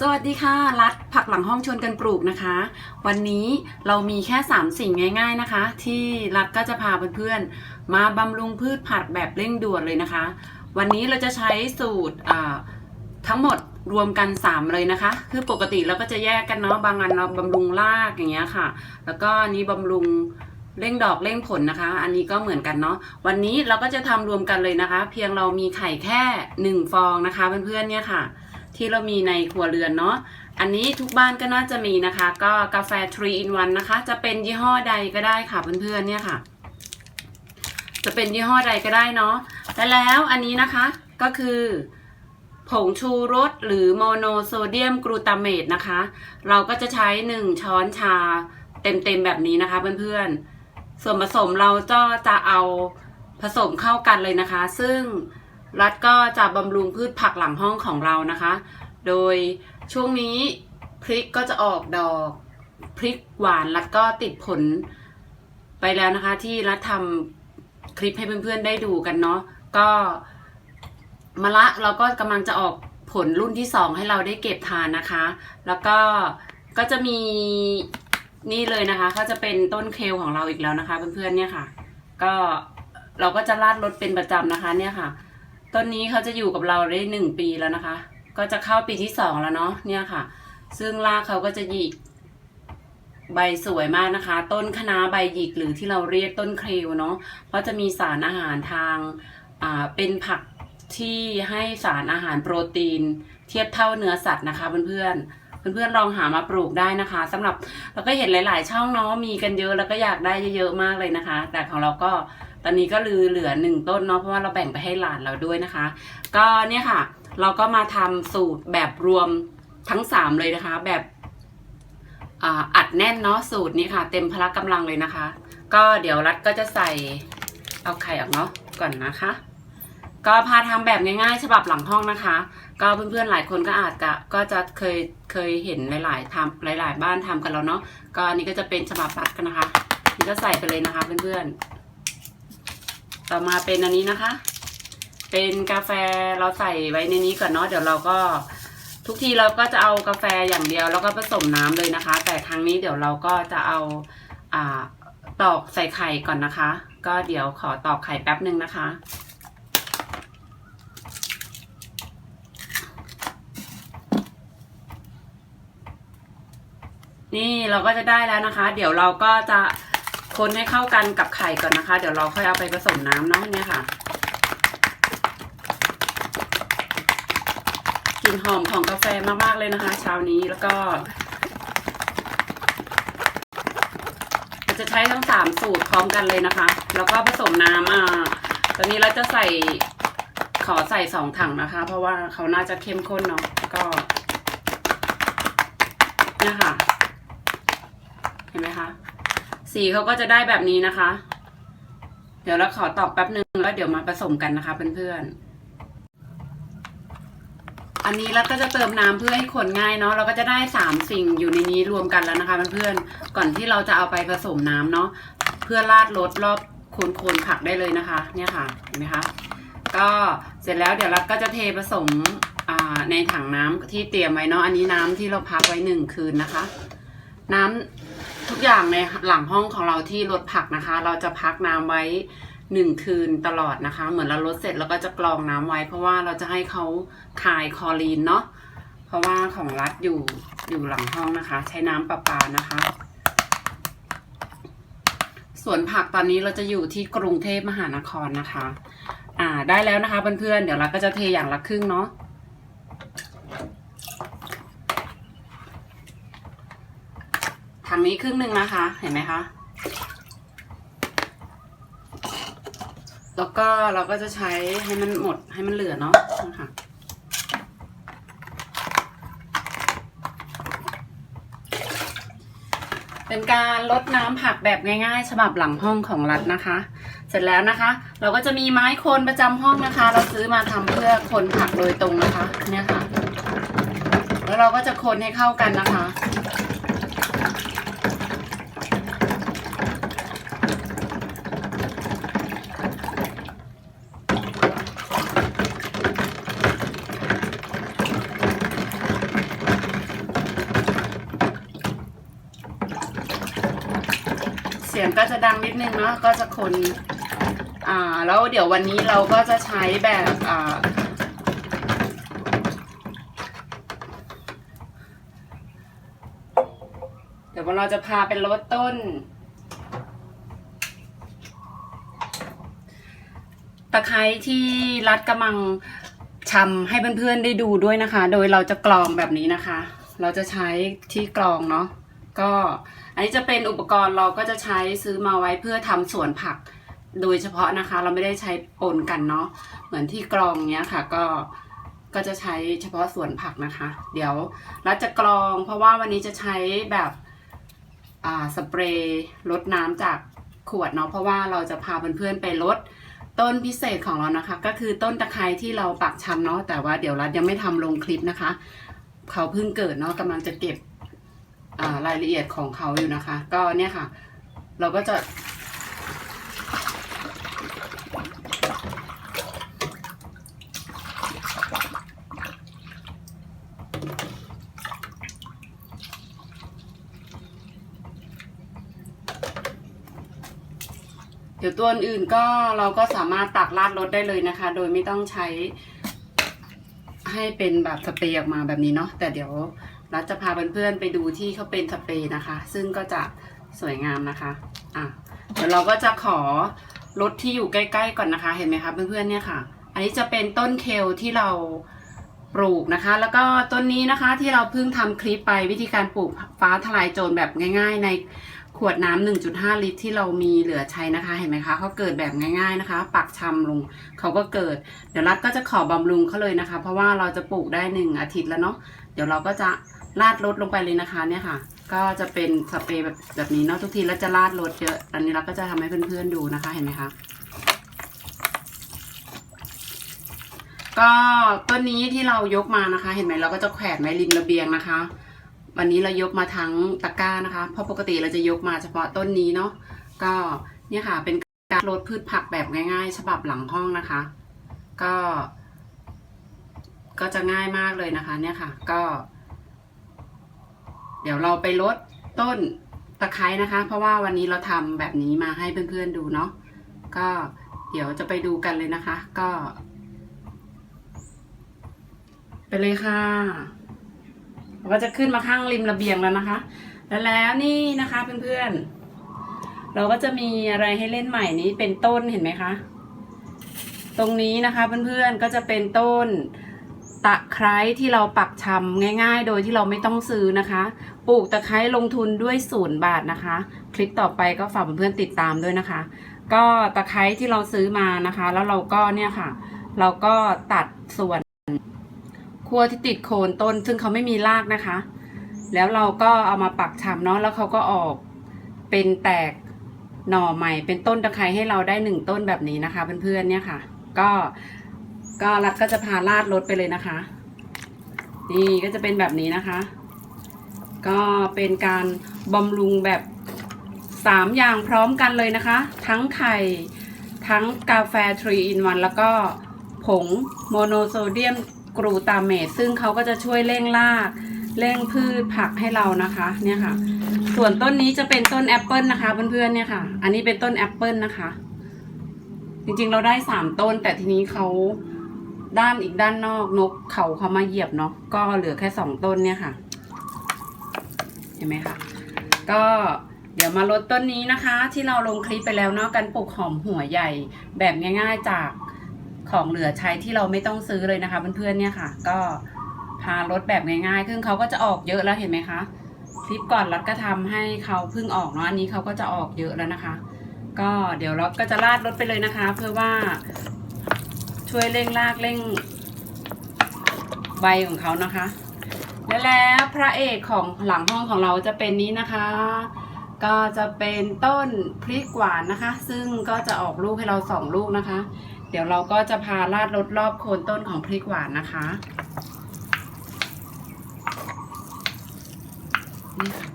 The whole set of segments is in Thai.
สวัสดีค่ะ รัดผักหลังห้องชวนกันปลูกนะคะ วันนี้เรามีแค่ 3 สิ่งง่าย ๆนะคะ ที่รัดก็จะพาเพื่อนๆมาบำรุงพืชผักแบบเร่งด่วนเลยนะคะ วันนี้เราจะใช้สูตรทั้งหมดรวมกัน 3 เลยนะคะ คือปกติเราก็จะแยกกันเนาะบางอันเราบำรุงรากอย่างเงี้ยค่ะ แล้วก็นนี้บำรุงเร่งดอกเร่งผลนะคะ อันนี้ก็เหมือนกันเนาะ วันนี้เราก็จะทำรวมกันเลยนะคะ เพียงเรามีไข่แค่ 1 ฟองนะคะเพื่อนๆเนี่ยค่ะ ที่เรามีในครัวเรือนเนาะอันนี้ทุกบ้านก็น่าจะมีนะคะ ก็กาแฟ3 in 1นะคะ จะเป็นยี่ห้อใดก็ได้ค่ะเพื่อนๆเนี่ยค่ะ จะเป็นยี่ห้อใดก็ได้เนาะและแล้วอันนี้นะคะก็คือผงชูรสหรือโมโนโซเดียมกลูตาเมตนะคะ เราก็จะใช้ 1 ช้อนชาเต็มๆแบบนี้นะคะเพื่อนๆ ส่วนผสมเราก็จะเอาผสมเข้ากันเลยนะคะ ซึ่ง รัฐก็จะบำรุงพืชผักหลังห้องของเรานะคะ โดยช่วงนี้พริกก็จะออกดอกพริกหวานรัฐก็ติดผลไปแล้วนะคะ ที่รัฐทำคลิปให้เพื่อนๆได้ดูกันเนาะก็มะละเราก็กำลังจะออกผลรุ่นที่สองให้เราได้เก็บทานนะคะ แล้วก็ก็จะมีนี่เลยนะคะก็จะเป็นต้นเคลของเราอีกแล้วนะคะ เพื่อนๆเนี่ยค่ะ ก็เราก็จะราดรถเป็นประจำนะคะเนี่ยค่ะ ต้นนี้เขาจะอยู่กับเราได้หนึ่งปีแล้วนะคะ ก็จะเข้าปีที่สองแล้วเนาะเนี่ยค่ะ ซึ่งรากเขาก็จะหยิก ใบสวยมากนะคะ ต้นคะน้าใบหยิกหรือที่เราเรียกต้นเคลวเนาะเพราะจะมีสารอาหารทางอ่าเป็นผักที่ให้สารอาหารโปรตีน เทียบเท่าเนื้อสัตว์นะคะเพื่อนๆเพื่อนๆลองหามาปลูกได้นะคะสำหรับเราก็เห็นหลาย ๆ ช่องเนาะมีกันเยอะแล้วก็อยากได้เยอะๆมากเลยนะคะ แต่ของเราก็ ตอนนี้ก็ลือเหลือหนึ่งต้นเนาะเพราะว่าเราแบ่งไปให้หลานเราด้วยนะคะ ก็เนี่ยค่ะ เราก็มาทำสูตรแบบรวมทั้งสามเลยนะคะ แบบอัดแน่นเนาะสูตรนี้ค่ะ เต็มพละกำลังเลยนะคะ ก็เดี๋ยวรัดก็จะใส่เอาไข่ออกเนาะก่อนนะคะ ก็พาทำแบบง่ายๆ ฉบับหลังห้องนะคะ ก็เพื่อนๆหลายคนก็อาจจะก็จะเคยเคยเห็นหลายๆทำหลาย ๆ บ้านทำกันแล้วเนาะก็อันนี้ก็จะเป็นฉบับรัดกันนะคะนี่ก็ใส่ไปเลยนะคะเพื่อนๆ ต่อมาเป็นอันนี้นะคะ เป็นกาแฟเราใส่ไว้ในนี้ก่อนเนาะเดี๋ยวเราก็ทุกทีเราก็จะเอากาแฟอย่างเดียว แล้วก็ผสมน้ำเลยนะคะ แต่ครั้งนี้เดี๋ยวเราก็จะเอาอ่าตอกใส่ไข่ก่อนนะคะ ก็เดี๋ยวขอตอกไข่แป๊บหนึ่งนะคะ นี่เราก็จะได้แล้วนะคะ เดี๋ยวเราก็จะ คนให้เข้ากันกับไข่ก่อนนะคะ เดี๋ยวเราค่อยเอาไปผสมน้ำเนาะเนี่ยค่ะกลิ่นหอมของกาแฟมากๆเลยนะคะ เช้านี้แล้วก็จะใช้ทั้งสามสูตรพร้อมกันเลยนะคะ แล้วก็ผสมน้ำอ่าตอนนี้เราจะใส่ขอใส่สองถังนะคะ เพราะว่าเขาน่าจะเข้มข้นเนาะก็เนี่ยค่ะ เห็นไหมคะ สีเขาก็จะได้แบบนี้นะคะ เดี๋ยวเราขอตอกแป๊บนึงแล้วเดี๋ยวมาผสมกันนะคะเพื่อนๆ อันนี้เราก็จะเติมน้ำเพื่อให้คนง่ายเนาะเราก็จะได้สามสิ่งอยู่ในนี้รวมกันแล้วนะคะเพื่อนๆ ก่อนที่เราจะเอาไปผสมน้ำเนาะเพื่อราดรสรอบโคนๆผักได้เลยนะคะ เนี่ยค่ะเห็นไหมคะก็เสร็จแล้วเดี๋ยวเราก็จะเทผสมในถังน้ำที่เตรียมไว้เนาะอันนี้น้ำที่เราพักไว้หนึ่งคืนนะคะ น้ำ ทุกอย่างในหลังห้องของเราที่รดผักนะคะ เราจะพักน้ำไว้หนึ่งคืนตลอดนะคะ เหมือนเราลดเสร็จเราก็จะกรองน้ำไว้ เพราะว่าเราจะให้เขาคายคอรีนเนาะเพราะว่าของรัฐอยู่อยู่หลังห้องนะคะ ใช้น้ำประปานะคะส่วนผักตอนนี้เราจะอยู่ที่กรุงเทพมหานครนะคะ อ่าได้แล้วนะคะเพื่อนๆเดี๋ยวเราก็จะเทอย่างละครึ่งเนาะ ถัง นี้ครึ่งหนึ่งนะคะ เห็นไหมคะ แล้วก็เราก็จะใช้ให้มันหมดให้มันเหลือเนาะนะคะเป็นการลดน้ำผักแบบง่ายๆ ฉบับหลังห้องของรัฐนะคะ เสร็จแล้วนะคะ เราก็จะมีไม้โคนประจำห้องนะคะ เราซื้อมาทำเพื่อคนผักโดยตรงนะคะ เนี่ยค่ะ แล้วเราก็จะคนให้เข้ากันนะคะ สียงก็จะดังนิดนึงเนาะก็จะคนอ่าแล้วเดี๋ยววันนี้เราก็จะใช้แบบอ่าเดี๋ยวเราจะพาเป็นรถต้นตะไคร้ที่รัดกำลังชำให้เพื่อนๆได้ดูด้วยนะคะ โดยเราจะกรองแบบนี้นะคะ เราจะใช้ที่กรองเนาะ ก็อันนี้จะเป็นอุปกรณ์เราก็จะใช้ซื้อมาไว้เพื่อทำสวนผักโดยเฉพาะนะคะ เราไม่ได้ใช้ปนกันเนาะเหมือนที่กรองเนี้ยค่ะ ก็ก็จะใช้เฉพาะสวนผักนะคะ เดี๋ยวรัดจะกรอง เพราะว่าวันนี้จะใช้แบบอ่าสเปรย์ลดน้ำจากขวดเนาะเพราะว่าเราจะพาเพื่อนๆไปลดต้นพิเศษของเรานะคะ ก็คือต้นตะไคร้ที่เราปักชำเนาะแต่ว่าเดี๋ยวรัดยังไม่ทำลงคลิปนะคะ เขาเพิ่งเกิดเนาะกำลังจะเก็บารายละเอียดของเขาอยู่นะคะ ก็เนี่ยค่ะ เราก็จะ เดี๋ยวตัวอื่นก็เราก็สามารถตักราดรถได้เลยนะคะ โดยไม่ต้องใช้ให้เป็นแบบสเปรย์ออกมาแบบนี้เนาะแต่เดี๋ยว รัฐจะพาเพื่อนๆไปดูที่เขาเป็นสเปรย์นะคะ ซึ่งก็จะสวยงามนะคะอะเดี๋ยวเราก็จะขอรถที่อยู่ใกล้ๆก่อนนะคะ เห็นไหมคะเพื่อนๆเนี่ยค่ะ อันนี้จะเป็นต้นเคลที่เราปลูกนะคะ แล้วก็ต้นนี้นะคะที่เราเพิ่งทำคลิปไปวิธีการปลูกฟ้าทลายโจรแบบง่าย ๆ ในขวดน้ำ1.5 ลิตรที่เรามีเหลือใช้นะคะ เห็นไหมคะเขาเกิดแบบง่าย ๆนะคะ ปักชำลงเขาก็เกิด เดี๋ยวรัฐก็จะขอบำรุงเขาเลยนะคะ เพราะว่าเราจะปลูกได้หนึ่งอาทิตย์แล้วเนาะ เดี๋ยวเราก็จะ ราดรถลงไปเลยนะคะเนี่ยค่ะ ก็จะเป็นสเปรย์แบบแบบนี้เนาะทุกทีแล้วจะราดรถเยอะอันนี้เราก็จะทำให้เพื่อนๆดูนะคะเห็นไหมคะก็ต้นนี้ที่เรายกมานะคะ เห็นไหมเราก็จะแขวนไว้ริมระเบียงนะคะ วันนี้เรายกมาทั้งตะกร้านะคะ เพราะปกติเราจะยกมาเฉพาะต้นนี้เนาะก็เนี่ยค่ะเป็นการลดพืชผักแบบง่าย ๆ ฉบับหลังห้องนะคะ ก็ ก็จะง่ายมากเลยนะคะ เนี่ยค่ะ ก็ เดี๋ยวเราไปลดต้นตะไคร้นะคะ เพราะว่าวันนี้เราทำแบบนี้มาให้เพื่อนๆดูเนาะก็เดี๋ยวจะไปดูกันเลยนะคะ ก็ ไปเลยค่ะเราก็จะขึ้นมาข้างริมระเบียงแล้วนะคะ แล้วแล้วนี่นะคะเพื่อนๆ เราก็จะมีอะไรให้เล่นใหม่นี้เป็นต้นเห็นไหมคะ ตรงนี้นะคะเพื่อนๆก็จะเป็นต้น ตะไคร้ที่เราปักชำง่ายๆ โดยที่เราไม่ต้องซื้อนะคะ ปลูกตะไคร้ลงทุนด้วยศูนย์บาทนะคะ คลิปต่อไปก็ฝากเพื่อนๆติดตามด้วยนะคะ ก็ตะไคร้ที่เราซื้อมานะคะ แล้วเราก็เนี่ยค่ะ เราก็ตัดส่วนขั้วที่ติดโคนต้น ซึ่งเขาไม่มีรากนะคะ แล้วเราก็เอามาปักชำเนาะแล้วเขาก็ออกเป็นแตกหน่อใหม่ เป็นต้นตะไคร้ให้เราได้หนึ่งต้นแบบนี้นะคะ เพื่อนๆเนี่ยค่ะ ก็ ก็รัดก็จะพาลาดรถไปเลยนะคะ นี่ก็จะเป็นแบบนี้นะคะ ก็เป็นการบำรุงแบบสามอย่างพร้อมกันเลยนะคะ ทั้งไข่ ทั้งกาแฟ3 in 1แล้วก็ผงโมโนโซเดียมกรูตาเมตซึ่งเขาก็จะช่วยเร่งรากเร่งพืชผักให้เรานะคะเนี่ยค่ะ ส่วนต้นนี้จะเป็นต้นแอปเปิลนะคะเพื่อนๆเนี่ยค่ะ อันนี้เป็นต้นแอปเปิลนะคะ จริงๆเราได้สามต้นแต่ทีนี้เขา ด้านอีกด้านนอกนกเขาเขามาเหยียบเนาะก็เหลือแค่สองต้นเนี่ยค่ะ เห็นไหมคะก็เดี๋ยวมาลดต้นนี้นะคะ ที่เราลงคลิปไปแล้วเนาะการปลูกหอมหัวใหญ่ แบบง่าย ๆจากของเหลือใช้ที่เราไม่ต้องซื้อเลยนะคะเพื่อนๆเนี่ยค่ะ ก็พาลดแบบง่ายๆซึ่งเขาก็จะออกเยอะแล้วเห็นไหมคะคลิปก่อนรัดก็ทำให้เขาเพิ่งออกเนาะอันนี้เขาก็จะออกเยอะแล้วนะคะ ก็เดี๋ยวเราก็จะลาดรถไปเลยนะคะ เพื่อว่า ช่วยเร่งรากเร่งใบของเขานะคะ และแล้วพระเอกของหลังห้องของเราจะเป็นนี้นะคะ ก็จะเป็นต้นพริกหวานนะคะ ซึ่งก็จะออกลูกให้เราสองลูกนะคะ เดี๋ยวเราก็จะพาลาดรถรอบโคนต้นของพริกหวานนะคะนี่ค่ะ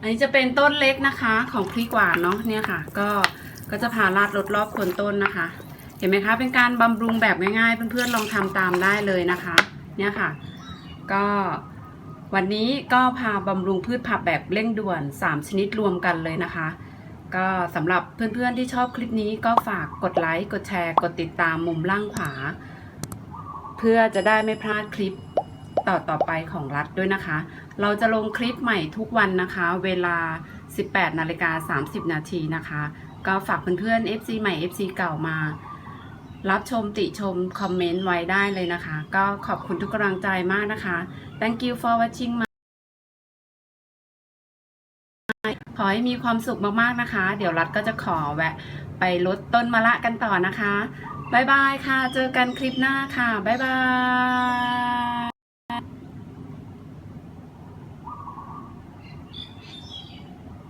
อันนี้จะเป็นต้นเล็กนะคะของพริกหวานเนาะเนี่ยค่ะ ก็ก็จะพาลาดรถรอบโคนต้นนะคะ เห็นไหมคะ เป็นการบำรุงแบบง่ายๆ เพื่อนๆลองทำตามได้เลยนะคะ เนี่ยค่ะ ก็วันนี้ก็พาบำรุงพืชผักแบบเร่งด่วน 3 ชนิดรวมกันเลยนะคะ ก็สำหรับเพื่อนๆที่ชอบคลิปนี้ก็ฝากกดไลค์ กดแชร์ กดติดตามมุมล่างขวา เพื่อจะได้ไม่พลาดคลิปต่อต่อไปของรัฐด้วยนะคะ เราจะลงคลิปใหม่ทุกวันนะคะ เวลา 18นาฬิกา30 นาทีนะคะ ก็ฝากเพื่อนๆ FC ใหม่ FC เก่ามา รับชมติชมคอมเมนต์ไว้ได้เลยนะคะ ก็ขอบคุณทุกกำลังใจมากนะคะ thank you for watching ขอให้มีความสุขมากๆนะคะ เดี๋ยวรัฐก็จะขอแวะ ไปลดต้นมะละกันต่อนะคะ บ๊ายบายค่ะ เจอกันคลิปหน้าค่ะ บ๊ายบาย